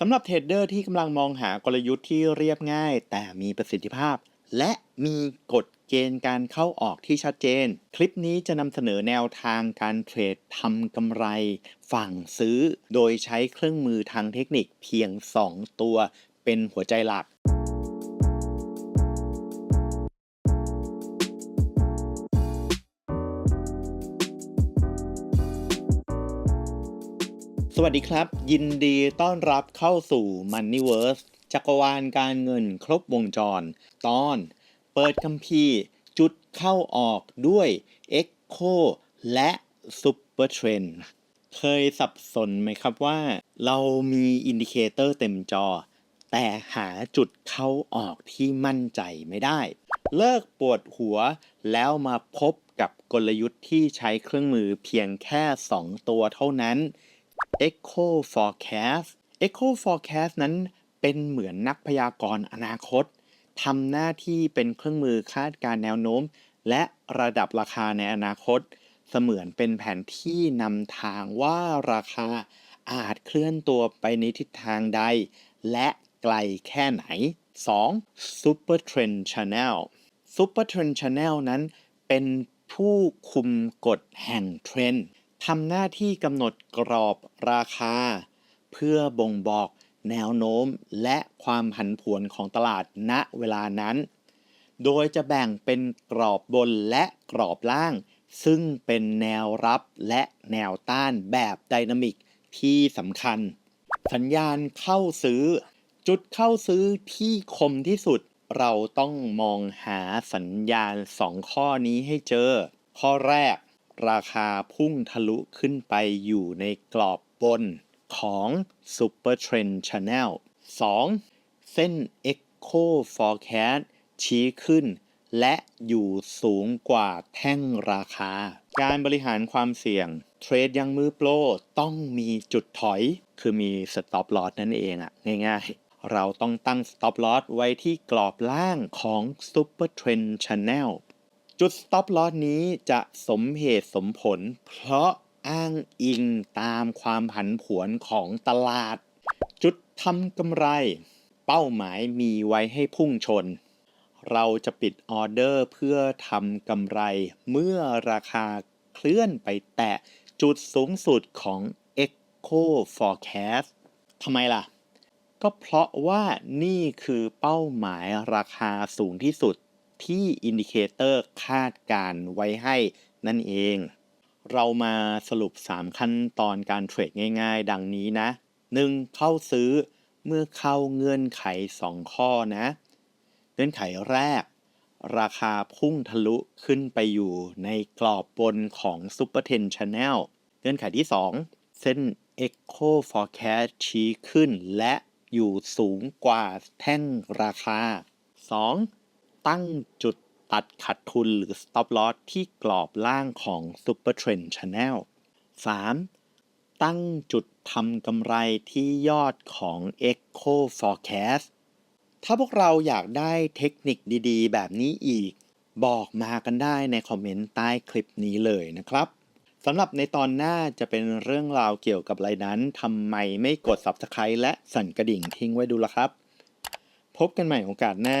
สำหรับเทรดเดอร์ที่กำลังมองหากลยุทธ์ที่เรียบง่าย แต่มีประสิทธิภาพ และมีกฎเกณฑ์การเข้าออกที่ชัดเจน คลิปนี้จะนำเสนอแนวทางการเทรดทำกำไร ฝั่งซื้อ โดยใช้เครื่องมือทางเทคนิคเพียง 2 ตัวเป็นหัวใจหลัก สวัสดีครับ ยินดีต้อนรับเข้าสู่ Moneyverse จักรวาลการเงินครบวงจร ตอน เปิดคัมภีร์จุดเข้าออกด้วย Echo และ Super Trend เคยสับสนไหมครับว่า เรามีอินดิเคเตอร์เต็มจอ แต่หาจุดเข้าออกที่มั่นใจไม่ได้ เลิกปวดหัวแล้วมาพบกับกลยุทธ์ที่ใช้เครื่องมือเพียงแค่ 2 ตัวเท่านั้น Echo Forecast Echo Forecast นั้นเป็นเหมือนนักพยากรณ์อนาคตทำหน้าที่เป็นเครื่องมือคาดการแนวโน้ม และระดับราคาในอนาคต เสมือนเป็นแผนที่นำทางว่าราคาอาจเคลื่อนตัวไปในทิศทางใด และไกลแค่ไหน 2. Super Trend Channel Super Trend Channel นั้นเป็นผู้คุมกฎแห่งเทรนด์ ทำหน้าที่กำหนดกรอบราคา เพื่อบ่งบอกแนวโน้มและความผันผวนของตลาดณเวลานั้น โดยจะแบ่งเป็นกรอบบนและกรอบล่าง ซึ่งเป็นแนวรับและแนวต้านแบบไดนามิกที่สำคัญ สัญญาณเข้าซื้อ จุดเข้าซื้อที่คมที่สุด เราต้องมองหาสัญญาณ 2 ข้อนี้ให้เจอ ข้อแรก ราคาพุ่งทะลุขึ้นไปอยู่ในกรอบบนของ Super Trend Channel 2. เส้น Echo Forecast ชี้ขึ้น และอยู่สูงกว่าแท่งราคา การบริหารความเสี่ยง เทรดยังมือโปรต้องมีจุดถอย คือมี Stop Loss นั่นเองอะง่ายๆ เราต้องตั้ง Stop Loss ไว้ที่กรอบล่างของ Super Trend Channel จุด Stop Loss นี้จะสมเหตุสมผล เพราะอ้างอิงตามความผันผวนของตลาด จุดทำกำไร เป้าหมายมีไว้ให้พุ่งชน เราจะปิดออเดอร์เพื่อทำกำไร เมื่อราคาเคลื่อนไปแตะจุดสูงสุดของ Echo Forecast ทำไมล่ะ ก็เพราะว่านี่คือเป้าหมายราคาสูงที่สุด ที่อินดิเคเตอร์คาดการไว้ให้นั่นเอง เรามาสรุป 3 ขั้นตอนการเทรดง่ายๆ ดังนี้นะ 1. เข้าซื้อเมื่อเข้าเงื่อนไข 2 ข้อนะ เงื่อนไขแรก ราคาพุ่งทะลุขึ้นไปอยู่ในกรอบบนของ Super 10 Channel เงื่อนไขที่ 2 เส้น Echo Forecast ชี้ขึ้นและอยู่สูงกว่าแท่งราคา 2. ตั้งจุดตัดขัดทุนหรือ stop loss ที่กรอบล่างของ Super Trend Channel 3. ตั้งจุดทำกำไรที่ยอดของ Echo Forecast ถ้าพวกเราอยากได้เทคนิคดีๆ แบบนี้อีก บอกมากันได้ในคอมเมนต์ใต้คลิปนี้เลยนะครับสำหรับในตอนหน้าจะเป็นเรื่องราวเกี่ยวกับอะไรนั้นทำไมไม่กด Subscribe และสั่นกระดิ่งทิ้งไว้ดูละครับ พบกันใหม่โอกาสหน้า